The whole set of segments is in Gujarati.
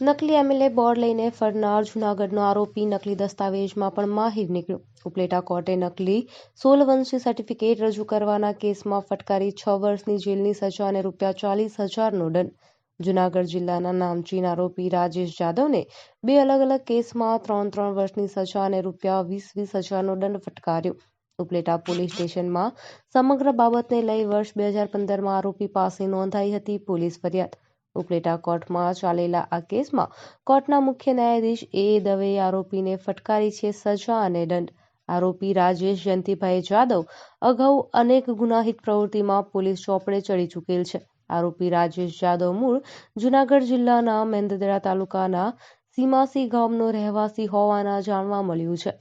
નકલી એમએલએ બોર્ડ લઈને ફરનાર જૂનાગઢનો આરોપી નકલી દસ્તાવેજમાં પણ માહિર નીકળ્યો. ઉપલેટા કોર્ટે નકલી સોલવંશી સર્ટિફિકેટ રજૂ કરવાના કેસમાં ફટકારી છ વર્ષની જેલની સજા અને રૂપિયા ચાલીસ હજારનો દંડ. જૂનાગઢ જિલ્લાના નામચીન આરોપી રાજેશ જાદવને બે અલગ અલગ કેસમાં ત્રણ ત્રણ વર્ષની સજા અને રૂપિયા વીસ વીસ હજારનો દંડ ફટકાર્યો. ઉપલેટા પોલીસ સ્ટેશનમાં સમગ્ર બાબતને લઈ વર્ષ બે હજાર પંદરમાં આરોપી પાસે નોંધાઈ હતી પોલીસ ફરિયાદ. ઉપલેટા કોર્ટમાં ચાલેલા આ કેસમાં કોર્ટના મુખ્ય ન્યાયાધીશ એ દવેએ આરોપીને ફટકારી છે સજા અને દંડ. આરોપી રાજેશ જયંતિભાઈ જાદવ અગાઉ અનેક ગુનાહિત પ્રવૃત્તિમાં પોલીસ ચોપડે ચડી ચૂકેલ છે. આરોપી રાજેશ જાદવ મૂળ જુનાગઢ જિલ્લાના મેંદદરા તાલુકાના સીમાસી ગામનો રહેવાસી હોવાના જાણવા મળ્યું છે.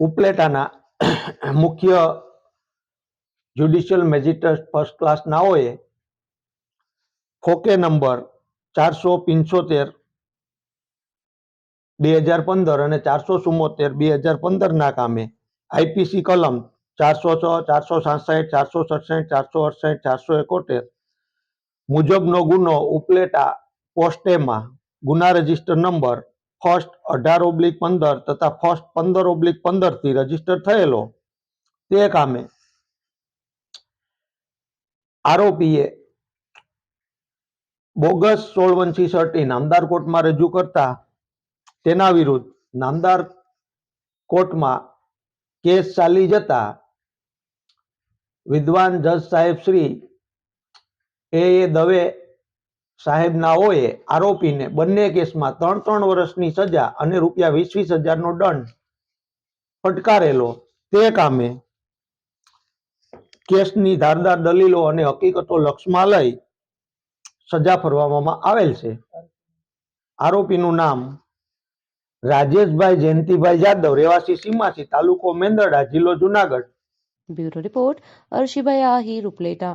ઉપલેટાના મુખ્ય જ્યુડિશિયલ મેજિસ્ટ્રેટ ફર્સ્ટ ક્લાસ નાઓએ ખોકે નંબર ચારસો પિંચોતેર, બે હજાર પંદર અને ચારસો ચુમ્મોતેર બે હજાર પંદરના કામે આઈપીસી કલમ ચારસો છ, ચારસો સાસઠ, ચારસો સડસઠ, ચારસો અડસઠ, ચારસો એકોતેર મુજબનો ગુનો ઉપલેટા પોસ્ટેમાં ગુના રજિસ્ટર નંબર ફર્સ્ટ અઢાર ઓબ્લિક પંદર તથા ફર્સ્ટ પંદર ઓબ્લિક પંદરથી રજિસ્ટર થયેલો તે કામે આરોપીએ બોગસ સોળવંશી સર્ટી નામદાર કોર્ટમાં રજૂ કરતા તેના વિરુદ્ધ નામદાર કોર્ટમાં કેસ ચાલી જતા વિદ્વાન જજ સાહેબ શ્રી એ. દવે સાહેબનાઓએ આરોપીને બંને કેસમાં ત્રણ ત્રણ વર્ષની સજા અને રૂપિયા વીસ વીસ હજારનો દંડ ફટકારેલો. તે કામે કેસની ધારદાર દલીલો અને હકીકતો લક્ષમાં લઈ સજા ફરવામાં આવેલ છે. આરોપીનું નામ રાજેશભાઈ જયંતિભાઈ જાદવ, રહેવાસી સીમાસી તાલુકો મેંદરડા, જિલ્લો જુનાગઢ. બ્યુરો રિપોર્ટ અર્શીભાઈ આહી ઉપલેટા